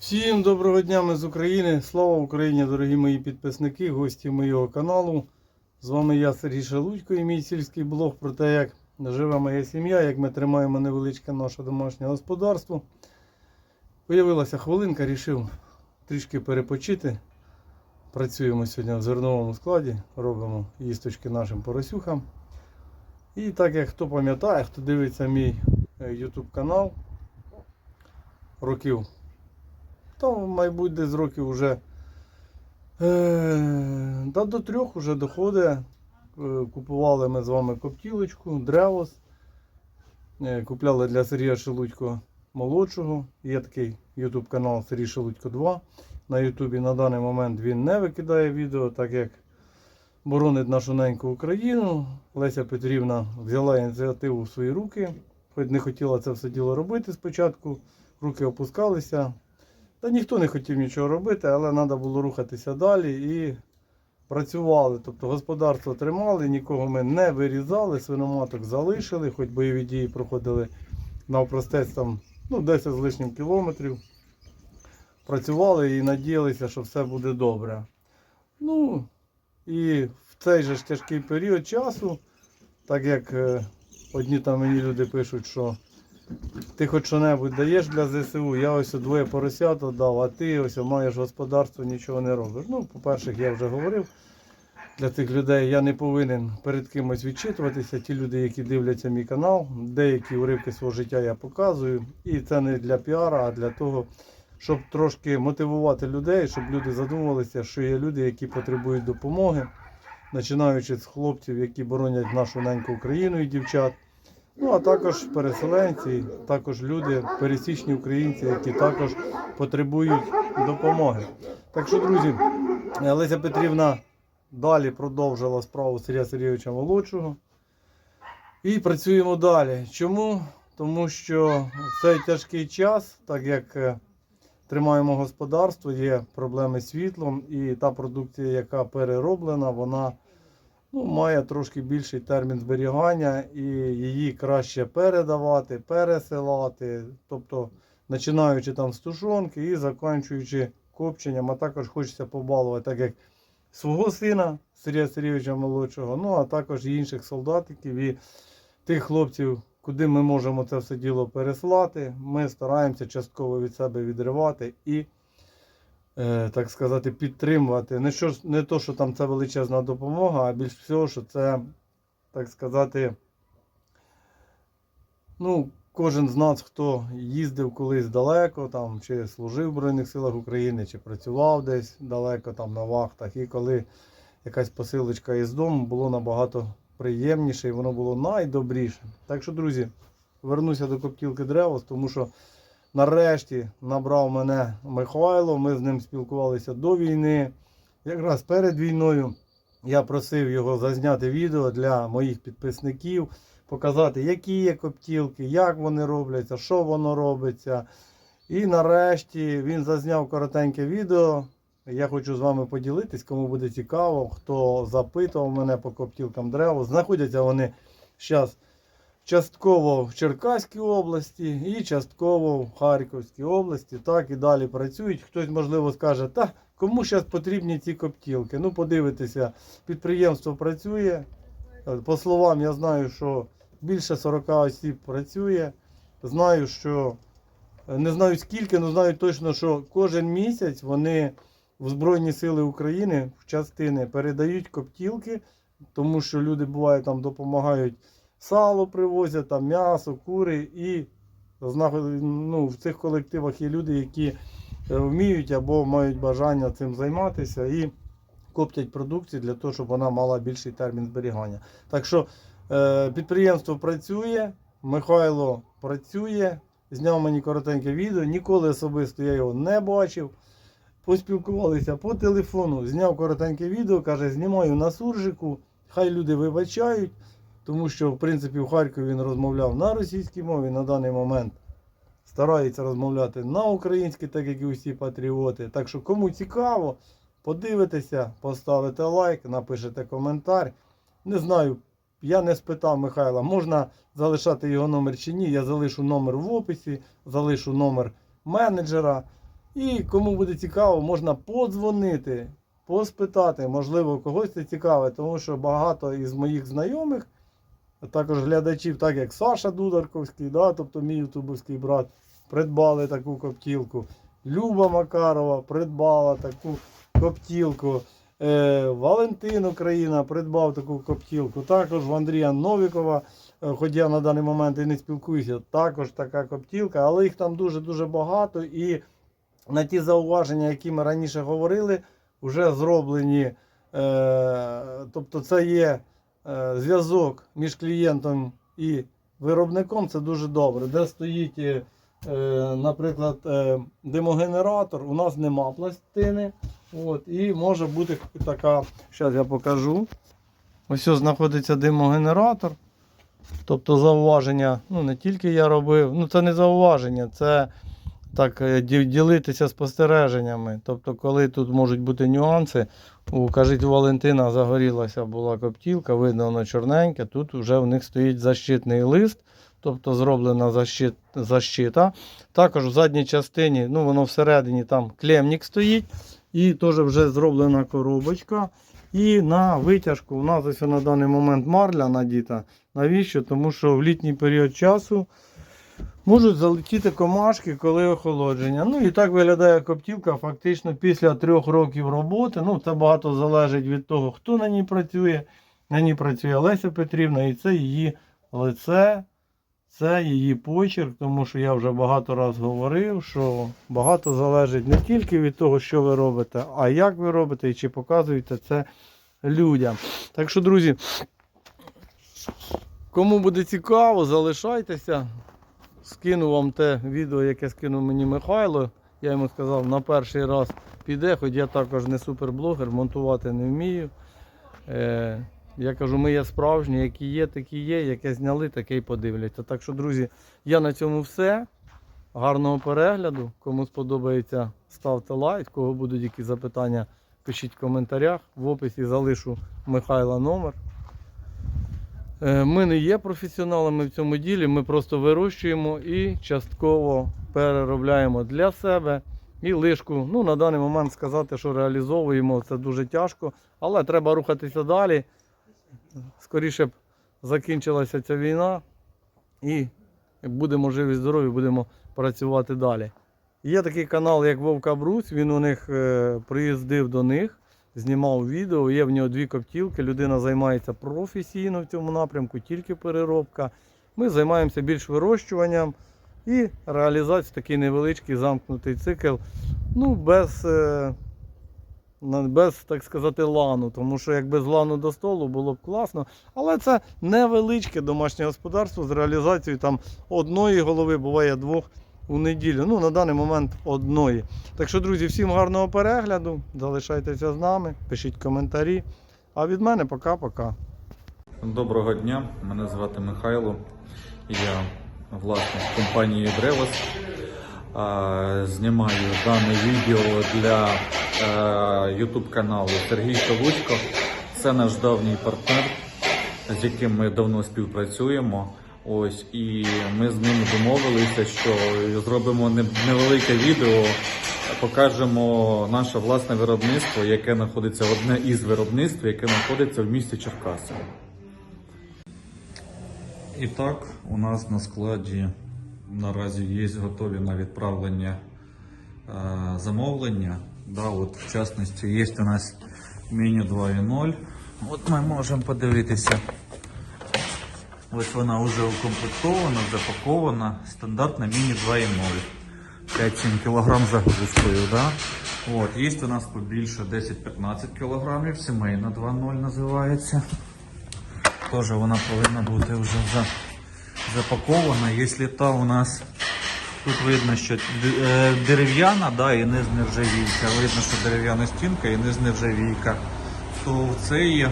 Всім доброго дня, ми з України. Слава Україні, дорогі мої підписники, гості моєго каналу. З вами я, Сергій Шелудько, і мій сільський блог про те, як живе моя сім'я, як ми тримаємо невеличке наше домашнє господарство. Появилася хвилинка, рішив трішки перепочити. Працюємо сьогодні в зерновому складі, робимо їсточки нашим поросюхам. І так як хто пам'ятає, хто дивиться мій е, YouTube канал, років та, мабуть, десь років вже е, до трьох вже доходить. Е, Купували ми з вами коптілочку, древос. Е, Купляли для Сергія Шелудько молодшого. Є такий YouTube канал Сергій Шелудько 2. На Ютубі на даний момент він не викидає відео, так як боронить нашу неньку Україну. Леся Петрівна взяла ініціативу в свої руки. Хоч не хотіла це все діло робити спочатку, руки опускалися. Та ніхто не хотів нічого робити, але треба було рухатися далі і працювали. Тобто господарство тримали, нікого ми не вирізали, свиноматок залишили, хоч бойові дії проходили навпростець там ну, 10 з лишнім кілометрів. Працювали і надіялися, що все буде добре. Ну, і в цей же ж тяжкий період часу, так як е, одні там мені люди пишуть, що ти хоч що-небудь даєш для ЗСУ, я ось двоє поросят дав, а ти ось маєш господарство, нічого не робиш. Ну, по-перше, я вже говорив для тих людей, я не повинен перед кимось відчитуватися. Ті люди, які дивляться мій канал, деякі уривки свого життя я показую. І це не для піара, а для того, щоб трошки мотивувати людей, щоб люди задумувалися, що є люди, які потребують допомоги, починаючи з хлопців, які боронять нашу неньку Україну і дівчат. Ну, а також переселенці, також люди, пересічні українці, які також потребують допомоги. Так що, друзі, Леся Петрівна далі продовжила справу Сергія Сергійовича Молодшого. І працюємо далі. Чому? Тому що в цей тяжкий час, так як е, тримаємо господарство, є проблеми з світлом, і та продукція, яка перероблена, вона ну, має трошки більший термін зберігання і її краще передавати, пересилати, тобто починаючи там з тушонки і закінчуючи копченням, а також хочеться побалувати, так як свого сина Сергія Сергійовича молодшого, ну а також інших солдатиків і тих хлопців, куди ми можемо це все діло переслати. Ми стараємося частково від себе відривати і так сказати, підтримувати. Не, що, не то, що там це величезна допомога, а більш всього, що це, так сказати, ну, кожен з нас, хто їздив колись далеко, там, чи служив в Збройних силах України, чи працював десь далеко там на вахтах, і коли якась посилочка із дому, було набагато приємніше і воно було найдобріше. Так що, друзі, вернуся до коптілки Древос, тому що нарешті набрав мене Михайло. Ми з ним спілкувалися до війни. Якраз перед війною я просив його зазняти відео для моїх підписників, показати, які є коптілки, як вони робляться, що воно робиться. І нарешті він зазняв коротеньке відео. Я хочу з вами поділитись, кому буде цікаво, хто запитував мене по коптілкам дерева. Знаходяться вони зараз частково в Черкаській області і частково в Харківській області. Так і далі працюють. Хтось, можливо, скаже, та кому зараз потрібні ці коптілки. Ну, подивитися, підприємство працює. По словам, я знаю, що більше 40 осіб працює. Знаю, що не знаю скільки, але знаю точно, що кожен місяць вони в Збройні Сили України в частини передають коптілки, тому що люди буває там допомагають сало привозять, там м'ясо, кури і ну, в цих колективах є люди, які е, вміють або мають бажання цим займатися і коптять продукцію для того, щоб вона мала більший термін зберігання. Так що е, підприємство працює, Михайло працює, зняв мені коротеньке відео, ніколи особисто я його не бачив. Поспілкувалися по телефону, зняв коротеньке відео, каже, знімаю на суржику, хай люди вибачають, тому що в принципі в Харкові він розмовляв на російській мові на даний момент. Старається розмовляти на українській, так як і усі патріоти. Так що кому цікаво, подивитеся, поставите лайк, напишете коментар. Не знаю, я не спитав Михайла, можна залишати його номер чи ні. Я залишу номер в описі, залишу номер менеджера. І кому буде цікаво, можна подзвонити, поспитати, можливо, когось це цікаве, тому що багато із моїх знайомих, а також глядачів, так як Саша Дударковський, да, тобто мій ютубовський брат, придбали таку коптілку. Люба Макарова придбала таку коптілку. Е, Валентин Україна придбав таку коптілку. Також в Андрія Новікова, е, хоч я на даний момент і не спілкуюся, також така коптілка, але їх там дуже-дуже багато. І на ті зауваження, які ми раніше говорили, вже зроблені. Е, тобто це є зв'язок між клієнтом і виробником, це дуже добре. Де стоїть, е, е, наприклад, е, димогенератор, у нас нема пластини. От, і може бути така, зараз я покажу. Ось ось знаходиться димогенератор. Тобто зауваження, ну не тільки я робив, ну це не зауваження, це так е, ділитися спостереженнями. Тобто, коли тут можуть бути нюанси, у кажуть, у Валентина загорілася була коптілка, видно воно чорненьке. Тут вже в них стоїть защитний лист, тобто зроблена защит, защита. Також в задній частині, ну воно всередині там клемник стоїть, і теж вже зроблена коробочка. І на витяжку у нас ось на даний момент марля надіта. Навіщо? Тому що в літній період часу можуть залетіти комашки, коли охолодження. Ну і так виглядає коптілка фактично після трьох років роботи. Ну, це багато залежить від того, хто на ній працює. На ній працює Леся Петрівна, і це її лице, це її почерк, тому що я вже багато раз говорив, що багато залежить не тільки від того, що ви робите, а як ви робите і чи показуєте це людям. Так що, друзі, кому буде цікаво, залишайтеся. Скину вам те відео, яке скинув мені Михайло. Я йому сказав, на перший раз піде, хоч я також не суперблогер, монтувати не вмію. Е, я кажу, ми є справжні, які є, такі є, яке зняли, таке й подивляться. Так що, друзі, я на цьому все. Гарного перегляду. Кому сподобається, ставте лайк. Кого будуть якісь запитання, пишіть в коментарях. В описі залишу Михайла номер. Е, Ми не є професіоналами в цьому ділі, ми просто вирощуємо і частково переробляємо для себе. І лишку, ну на даний момент сказати, що реалізовуємо, це дуже тяжко, але треба рухатися далі. Скоріше б закінчилася ця війна, і будемо живі, здорові, будемо працювати далі. Є такий канал, як Вовка Брусь, він у них е, приїздив до них, знімав відео, є в нього дві коптілки. Людина займається професійно в цьому напрямку, тільки переробка. Ми займаємося більш вирощуванням і реалізацією такий невеличкий замкнутий цикл. Ну, без, е, без, так сказати, лану. Тому що якби з лану до столу було б класно. Але це невеличке домашнє господарство з реалізацією там одної голови, буває двох у неділю. Ну, на даний момент одної. Так що, друзі, всім гарного перегляду. Залишайтеся з нами, пишіть коментарі. А від мене пока-пока. Доброго дня, мене звати Михайло. Я власник компанії Бревос. Знімаю дане відео для YouTube каналу Сергій Шавучко. Це наш давній партнер, з яким ми давно співпрацюємо. Ось і ми з ним домовилися, що зробимо невелике відео, покажемо наше власне виробництво, яке знаходиться одне із виробництв, яке знаходиться в місті Черкаси. І так, у нас на складі наразі є готові на відправлення е, замовлення. Да, от, в частності є у нас міні 2.0. От ми можемо подивитися. Ось вона вже укомплектована, запакована. Стандартна міні 2.0. 5-7 кг загрузкою. Да? От, є у нас побільше 10-15 кг, сімейна 2.0 називається. Тоже вона повинна бути вже за- запакована. Якщо та у нас тут видно, що е, дерев'яна, да, і низ нержавійка. Видно, що дерев'яна стінка і низ нержавійка. То в цей е,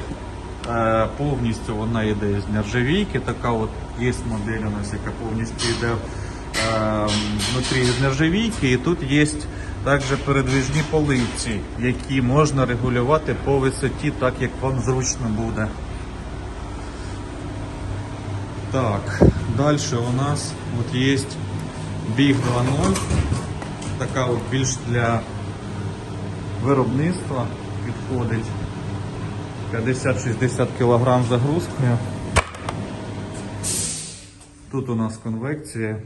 повністю вона йде з нержавійки. Така от є модель у нас, яка повністю йде е, внутрі з нержавійки. І тут є також передвижні полиці, які можна регулювати по висоті, так як вам зручно буде. Так, дальше у нас вот есть Big 2.0. така от більш для виробництва підходить. 50-60 кг загрузкою. Тут у нас конвекція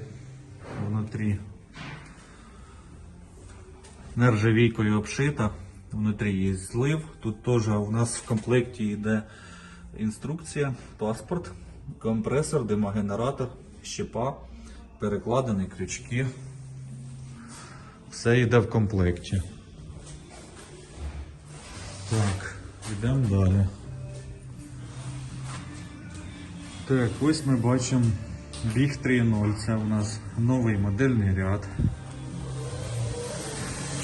внутрі нержавійкою обшита. Внутрі є злив. Тут теж у нас в комплекті йде інструкція, паспорт, компресор, димогенератор, щепа, перекладини, крючки. Все йде в комплекті. Так, йдемо далі. Так, ось ми бачимо Big 3.0. Це у нас новий модельний ряд.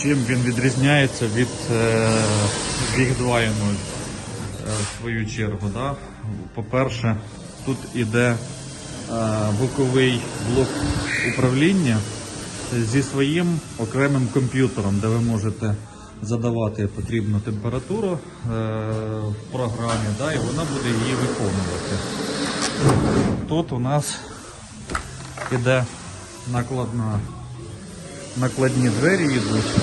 Чим він відрізняється від е, Big 2.0 е, в свою чергу. Да? По-перше, тут іде е, боковий блок управління зі своїм окремим комп'ютером, де ви можете задавати потрібну температуру е, в програмі, да, і вона буде її виконувати. Тут у нас іде накладна, накладні двері йдуть.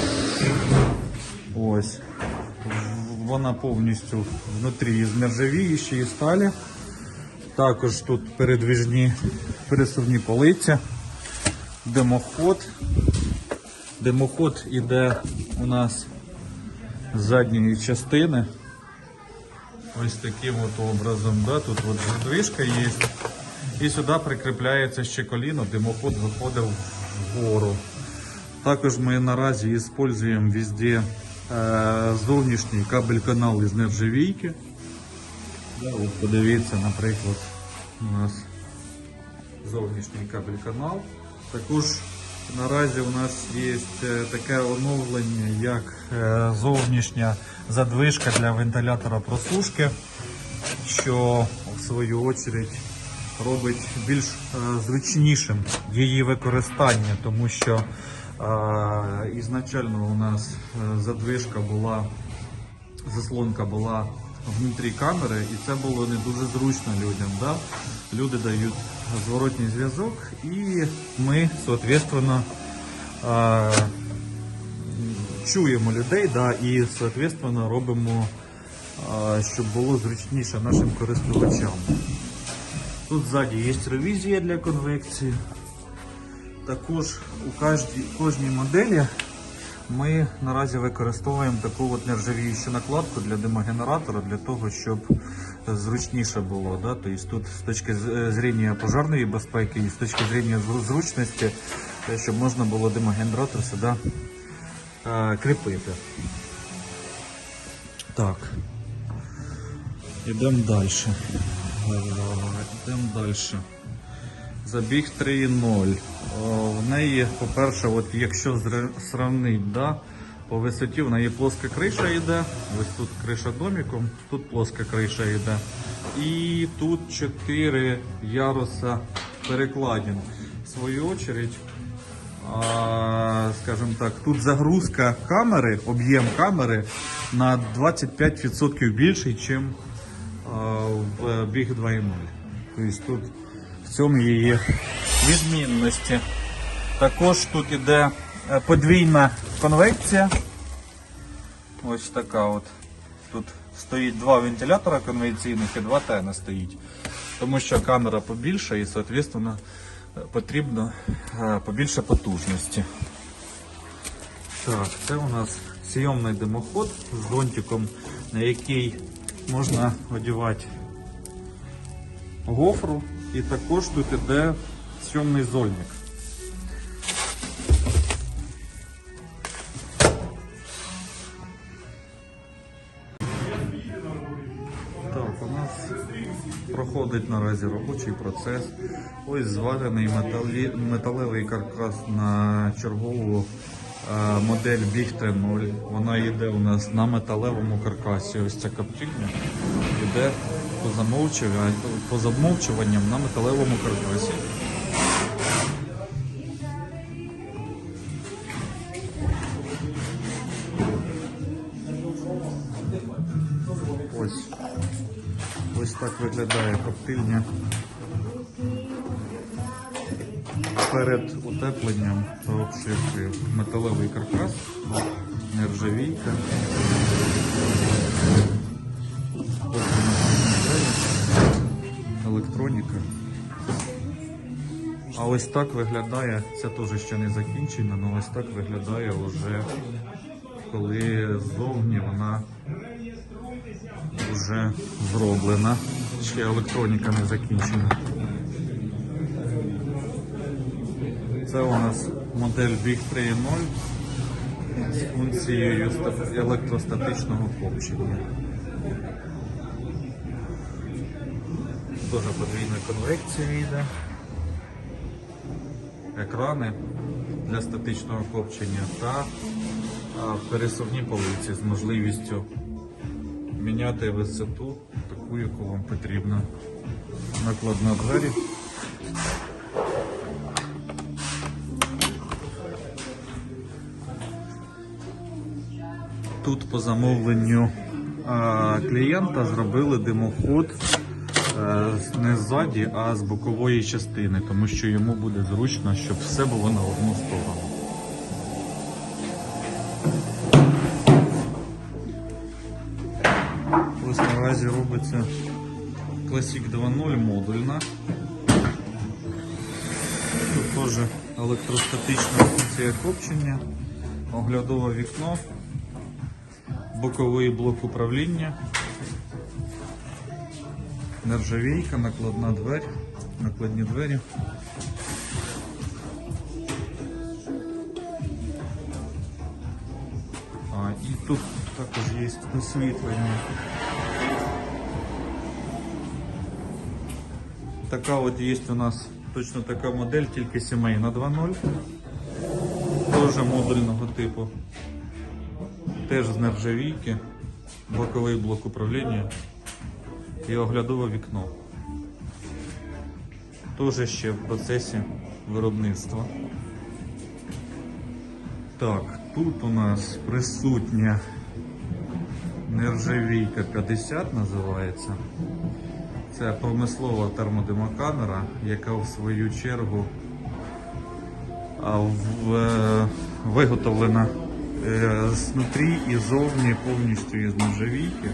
Ось. Вона повністю внутрі з нержавіючої сталі. Також тут передвіжні пересувні полиці, димоход. Димоход іде у нас задньої частини. Ось таким от образом. Да? Тут от задвижка є. І сюди прикріпляється ще коліно, димоход виходив вгору. Також ми наразі використовуємо везде е, зовнішній кабель-канал із нержавійки. Да, от подивіться, наприклад, у нас зовнішній кабель-канал. Також наразі у нас є е, таке оновлення, як е, зовнішня задвижка для вентилятора просушки, що в свою очередь робить більш е, зручнішим її використання, тому що ізначально у нас задвижка була, заслонка була внутрі камери, і це було не дуже зручно людям. Да? Люди дають зворотній зв'язок, і ми, соответственно, чуємо людей, да, і соответственно робимо, щоб було зручніше нашим користувачам. Тут ззаді є ревізія для конвекції. Також у кожній, кожній моделі ми наразі використовуємо таку от нержавіючу накладку для димогенератора, для того, щоб зручніше було. Да? Тобто тут з точки з- е, зрення пожарної безпеки і з точки зрення зручності, щоб можна було димогенератор сюди е, кріпити. Так. Ідемо далі. Йдемо далі. Забіг 3.0. В неї, по-перше, якщо сравнити, да, по висоті в неї плоска криша йде. Ось тут криша домиком, тут плоска криша йде. І тут 4 яруса перекладин. В свою очередь, скажімо так, тут загрузка камери, об'єм камери на 25% більший, ніж в Big 2.0. Тобто тут в цьому її відмінності. Також тут іде е, подвійна конвекція. Ось така от. Тут стоїть два вентилятора конвенційних і два тена стоїть. Тому що камера побільша і, е, потрібно е, побільше потужності. Так, це у нас зйомний димоход з зонтиком, на який можна одягати гофру. І також тут іде зйомний зольник. Проходить наразі робочий процес. Ось зварений металі... металевий каркас на чергову е, модель Біг 30. Вона йде у нас на металевому каркасі. Ось ця каптільня йде по замовчуванням, по замовчуванням на металевому каркасі. Виглядає коптильня. перед утепленням та обшивкою металевий каркас, нержавійка. Електроніка. А ось так виглядає, це теж ще не закінчено, але ось так виглядає вже коли ззовні вона вже зроблена. Ще електроніка не закінчена. Це у нас модель Big 3.0 з функцією електростатичного копчення. Теж подвійна конвекція йде. Екрани для статичного копчення та пересувні полиці з можливістю міняти висоту таку, яку вам потрібно. Накладна двері. Тут по замовленню клієнта зробили димоход е, не ззаді, а з бокової частини, тому що йому буде зручно, щоб все було на одну сторону. Наразі робиться Classic 2.0 модульна. Тут теж електростатична функція копчення, оглядове вікно, боковий блок управління, нержавійка, накладна двері, накладні двері. А, і тут також є освітлення. Така от є у нас точно така модель, тільки сімейна 2.0. Теж модульного типу. Теж з нержавійки, боковий блок управління і оглядове вікно. Теж ще в процесі виробництва. Так, тут у нас присутня нержавійка 50 називається. Це промислова термодимокамера, яка в свою чергу е, виготовлена е, знутрі і зовні повністю із нержавійки.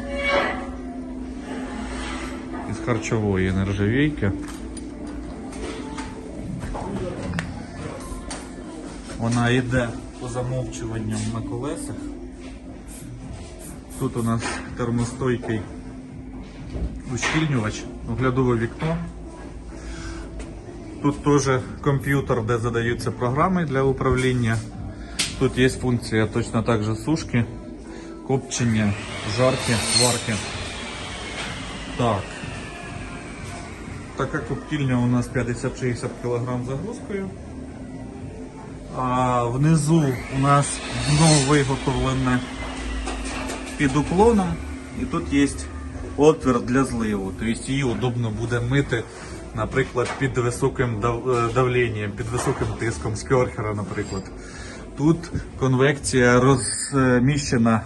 Із харчової нержавійки. Вона йде по замовчуванням на колесах. Тут у нас термостойкий ущільнювач, оглядове вікно. Тут теж комп'ютер, де задаються програми для управління. Тут є функція точно так же сушки, копчення, жарки, варки. Так. Така коптільня у нас 50-60 кг загрузкою. А внизу у нас дно виготовлене під уклоном. І тут є отвір для зливу. Тобто її удобно буде мити, наприклад, під високим е, давленням, під високим тиском з керхера, наприклад. Тут конвекція розміщена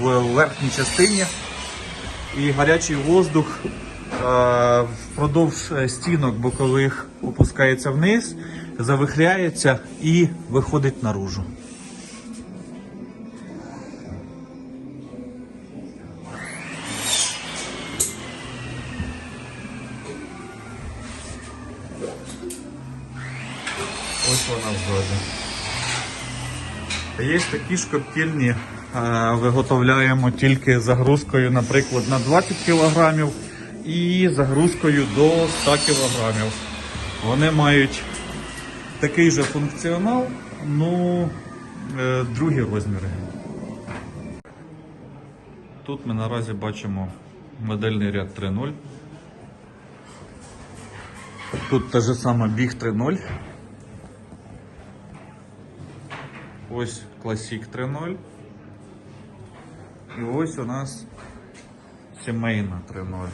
в верхній частині і гарячий воздух впродовж е, стінок бокових опускається вниз, завихряється і виходить наружу. Є такі ж коптільні, е, виготовляємо тільки загрузкою, наприклад, на 20 кг і загрузкою до 100 кг. Вони мають такий же функціонал, ну е, другі розміри. Тут ми наразі бачимо модельний ряд 3.0. Тут та ж сама Big 3.0. Ось Classic 3.0. І ось у нас сімейна 3.0.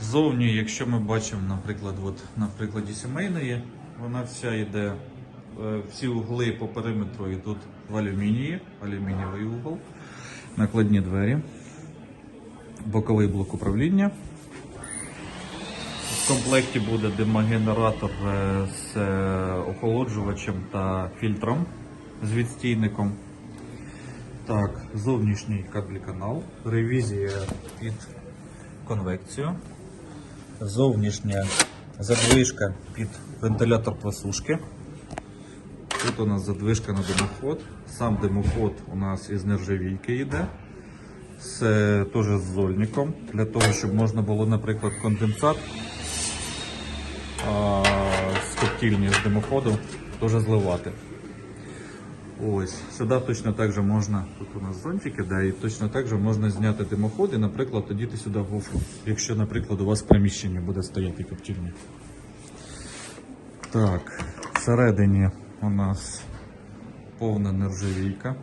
Зовні, якщо ми бачимо, наприклад, от на прикладі сімейної, вона вся йде, е, всі угли по периметру йдуть в алюмінії, алюмінієвий угол, накладні двері, боковий блок управління. Комплекті буде димогенератор е, з е, охолоджувачем та фільтром з відстійником. Так, зовнішній кабель-канал, ревізія під конвекцію, зовнішня задвижка під вентилятор просушки. Тут у нас задвижка на димоход. Сам димоход у нас із нержавійки йде. Теж з зольником, для того, щоб можна було, наприклад, конденсат з коптільні з димоходу теж зливати. Ось, сюди точно так же можна, тут у нас зонтики, да, і точно так же можна зняти димоход і, наприклад, одіти сюди гофру, якщо, наприклад, у вас в приміщенні буде стояти коптільня. Так, всередині у нас повна нержавійка.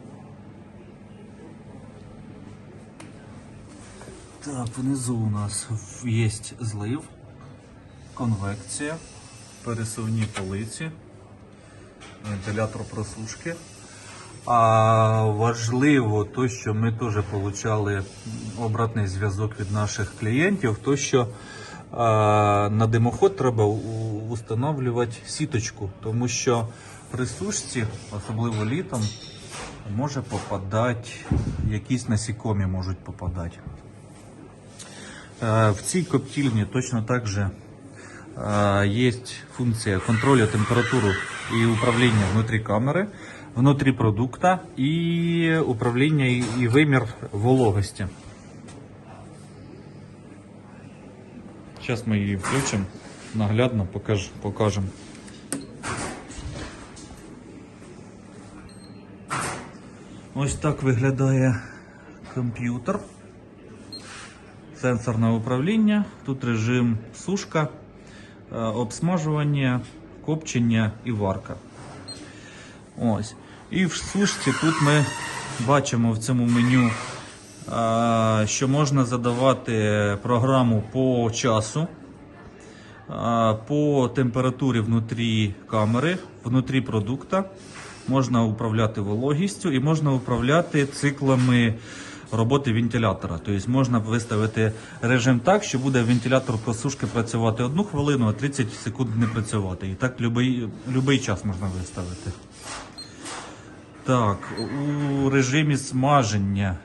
Так, внизу у нас є злив, конвекція, пересувні полиці, вентилятор просушки. А важливо то, що ми теж отримали обратний зв'язок від наших клієнтів, то що на димоход треба установлювати сіточку, тому що при сушці, особливо літом, може попадати, якісь насікомі можуть попадати. Е, В цій коптильні точно так же е, є функція контролю температури і управління внутрі камери, внутрі продукта і управління і і вимір вологості. Зараз ми її включимо, наглядно покаж, покажемо. Ось так виглядає комп'ютер сенсорне управління, тут режим сушка, обсмажування, копчення і варка. Ось. І в сушці тут ми бачимо в цьому меню, е, що можна задавати програму по часу, е, по температурі внутрі камери, внутрі продукта. Можна управляти вологістю і можна управляти циклами роботи вентилятора. Тобто можна виставити режим так, що буде вентилятор просушки працювати одну хвилину, а 30 секунд не працювати. І так будь-який час можна виставити. Так, у режимі смаження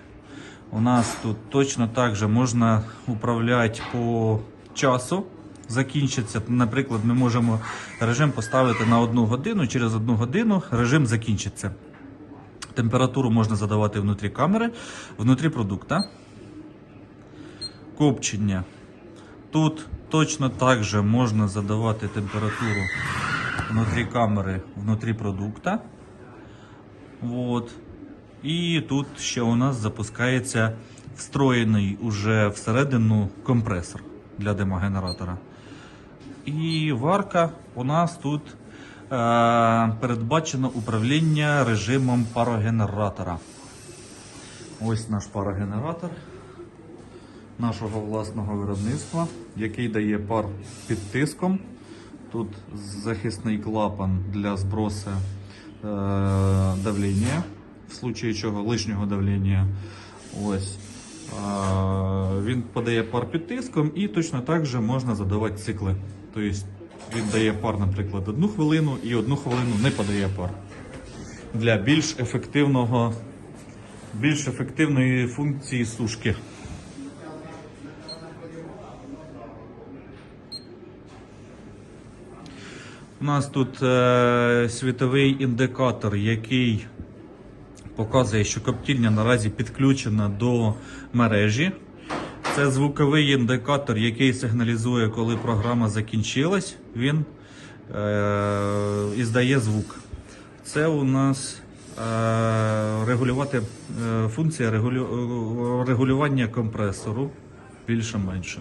у нас тут точно так же можна управляти по часу. Закінчиться, наприклад, ми можемо режим поставити на одну годину, через одну годину режим закінчиться. Температуру можна задавати внутрі камери, внутрі продукта. Копчення. Тут точно так же можна задавати температуру внутрі камери, внутрі продукта. Вот. І тут ще у нас запускається встроєний уже всередину компресор для демогенератора. І варка у нас тут передбачено управління режимом парогенератора. Ось наш парогенератор нашого власного виробництва, який дає пар під тиском. Тут захисний клапан для збросу е, давлення, в случаї чого лишнього давлення. А, Він подає пар під тиском і точно так же можна задавати цикли. Тобто він дає пар, наприклад, одну хвилину і одну хвилину не подає пар. Для більш ефективного, більш ефективної функції сушки. У нас тут е, світовий індикатор, який показує, що коптільня наразі підключена до мережі. Це звуковий індикатор, який сигналізує, коли програма закінчилась, він е, іздає звук. Це у нас е, регулювати, е, функція регулю, регулювання компресору більше-менше.